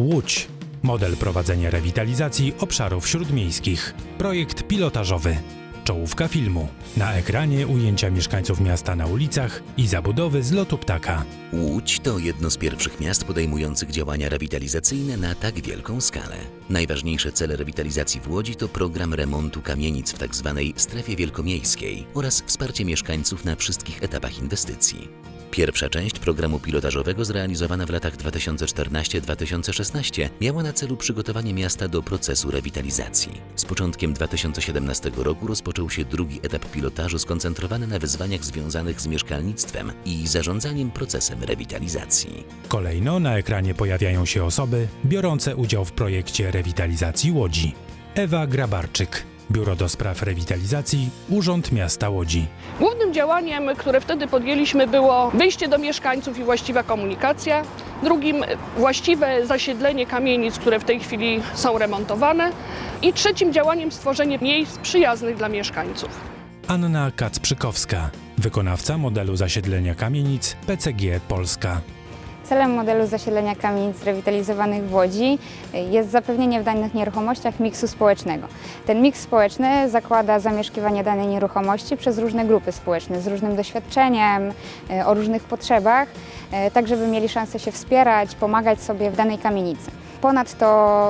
Łódź. Model prowadzenia rewitalizacji obszarów śródmiejskich. Projekt pilotażowy. Czołówka filmu. Na ekranie ujęcia mieszkańców miasta na ulicach i zabudowy z lotu ptaka. Łódź to jedno z pierwszych miast podejmujących działania rewitalizacyjne na tak wielką skalę. Najważniejsze cele rewitalizacji w Łodzi to program remontu kamienic w tzw. strefie wielkomiejskiej oraz wsparcie mieszkańców na wszystkich etapach inwestycji. Pierwsza część programu pilotażowego zrealizowana w latach 2014-2016 miała na celu przygotowanie miasta do procesu rewitalizacji. Z początkiem 2017 roku rozpoczął się drugi etap pilotażu skoncentrowany na wyzwaniach związanych z mieszkalnictwem i zarządzaniem procesem rewitalizacji. Kolejno na ekranie pojawiają się osoby biorące udział w projekcie rewitalizacji Łodzi. Ewa Grabarczyk, Biuro do Spraw Rewitalizacji, Urząd Miasta Łodzi. Głównym działaniem, które wtedy podjęliśmy, było wyjście do mieszkańców i właściwa komunikacja. Drugim właściwe zasiedlenie kamienic, które w tej chwili są remontowane. I trzecim działaniem stworzenie miejsc przyjaznych dla mieszkańców. Anna Kacprzykowska, wykonawca modelu zasiedlenia kamienic PCG Polska. Celem modelu zasilenia kamienic rewitalizowanych w Łodzi jest zapewnienie w danych nieruchomościach miksu społecznego. Ten miks społeczny zakłada zamieszkiwanie danej nieruchomości przez różne grupy społeczne z różnym doświadczeniem, e, o różnych potrzebach, e, tak żeby mieli szansę się wspierać, pomagać sobie w danej kamienicy. Ponadto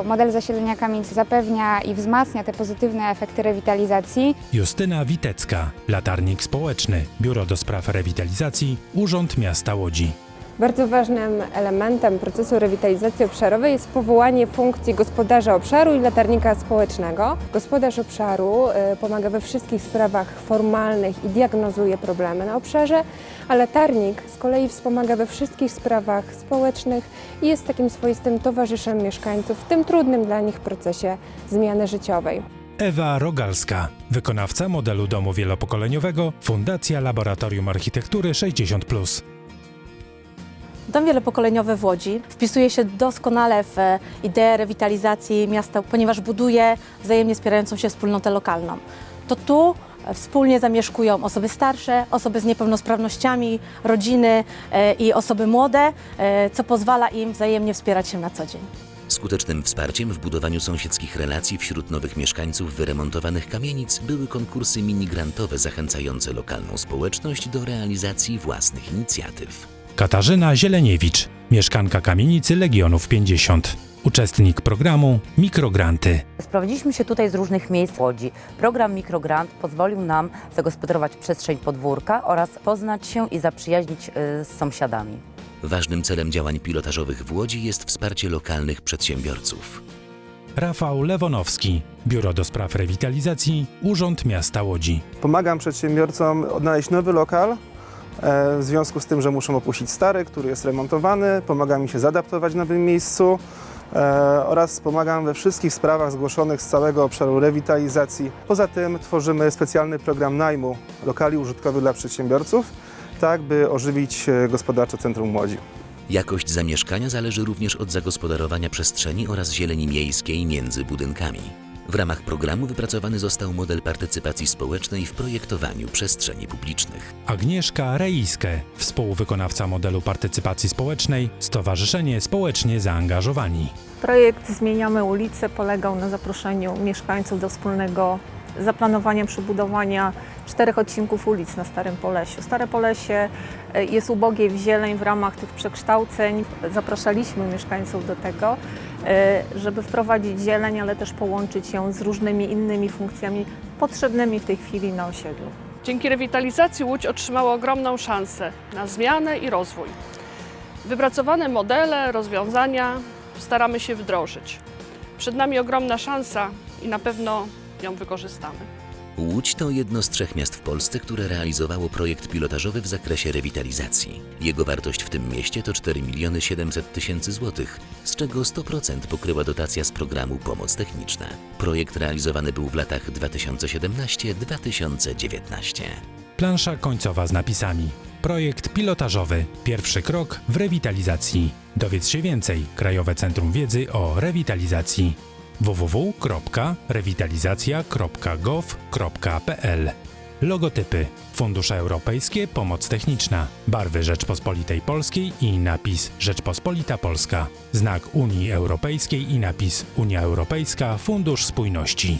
model zasilenia kamienic zapewnia i wzmacnia te pozytywne efekty rewitalizacji, Justyna Witecka, latarnik społeczny, Biuro do Spraw Rewitalizacji, Urząd Miasta Łodzi. Bardzo ważnym elementem procesu rewitalizacji obszarowej jest powołanie funkcji gospodarza obszaru i latarnika społecznego. Gospodarz obszaru y, pomaga we wszystkich sprawach formalnych i diagnozuje problemy na obszarze, a latarnik z kolei wspomaga we wszystkich sprawach społecznych i jest takim swoistym towarzyszem mieszkańców w tym trudnym dla nich procesie zmiany życiowej. Ewa Rogalska, wykonawca modelu domu wielopokoleniowego, Fundacja Laboratorium Architektury 60+. Dom wielopokoleniowy w Łodzi wpisuje się doskonale w e, ideę rewitalizacji miasta, ponieważ buduje wzajemnie wspierającą się wspólnotę lokalną. To tu e, wspólnie zamieszkują osoby starsze, osoby z niepełnosprawnościami, rodziny e, i osoby młode, co pozwala im wzajemnie wspierać się na co dzień. Skutecznym wsparciem w budowaniu sąsiedzkich relacji wśród nowych mieszkańców wyremontowanych kamienic były konkursy minigrantowe zachęcające lokalną społeczność do realizacji własnych inicjatyw. Katarzyna Zieleniewicz, mieszkanka kamienicy Legionów 50. Uczestnik programu Mikrogranty. Sprowadziliśmy się tutaj z różnych miejsc Łodzi. Program Mikrogrant pozwolił nam zagospodarować przestrzeń podwórka oraz poznać się i zaprzyjaźnić y, z sąsiadami. Ważnym celem działań pilotażowych w Łodzi jest wsparcie lokalnych przedsiębiorców. Rafał Lewonowski, Biuro do Spraw Rewitalizacji, Urząd Miasta Łodzi. Pomagam przedsiębiorcom odnaleźć nowy lokal, w związku z tym, że muszą opuścić stary, który jest remontowany. Pomagam mi się zaadaptować w nowym miejscu e, oraz pomagam we wszystkich sprawach zgłoszonych z całego obszaru rewitalizacji. Poza tym tworzymy specjalny program najmu lokali użytkowych dla przedsiębiorców, tak by ożywić e, gospodarcze centrum Łodzi. Jakość zamieszkania zależy również od zagospodarowania przestrzeni oraz zieleni miejskiej między budynkami. W ramach programu wypracowany został model partycypacji społecznej w projektowaniu przestrzeni publicznych. Agnieszka Reiske, współwykonawca modelu partycypacji społecznej, Stowarzyszenie Społecznie Zaangażowani. Projekt Zmieniamy ulice polegał na zaproszeniu mieszkańców do wspólnego zaplanowania przebudowania czterech odcinków ulic na Starym Polesiu. Stare Polesie e, jest ubogie w zieleń w ramach tych przekształceń. Zapraszaliśmy mieszkańców do tego, żeby wprowadzić zieleń, ale też połączyć ją z różnymi innymi funkcjami potrzebnymi w tej chwili na osiedlu. Dzięki rewitalizacji Łódź otrzymała ogromną szansę na zmianę i rozwój. Wypracowane modele, rozwiązania staramy się wdrożyć. Przed nami ogromna szansa i na pewno ją wykorzystamy. Łódź to jedno z trzech miast w Polsce, które realizowało projekt pilotażowy w zakresie rewitalizacji. Jego wartość w tym mieście to 4 miliony 700 tysięcy złotych, z czego 100% pokryła dotacja z programu Pomoc Techniczna. Projekt realizowany był w latach 2017-2019. Plansza końcowa z napisami. Projekt pilotażowy. Pierwszy krok w rewitalizacji. Dowiedz się więcej. Krajowe Centrum Wiedzy o Rewitalizacji. www.rewitalizacja.gov.pl Logotypy. Fundusze Europejskie, pomoc techniczna. Barwy Rzeczpospolitej Polskiej i napis Rzeczpospolita Polska. Znak Unii Europejskiej i napis Unia Europejska, Fundusz Spójności.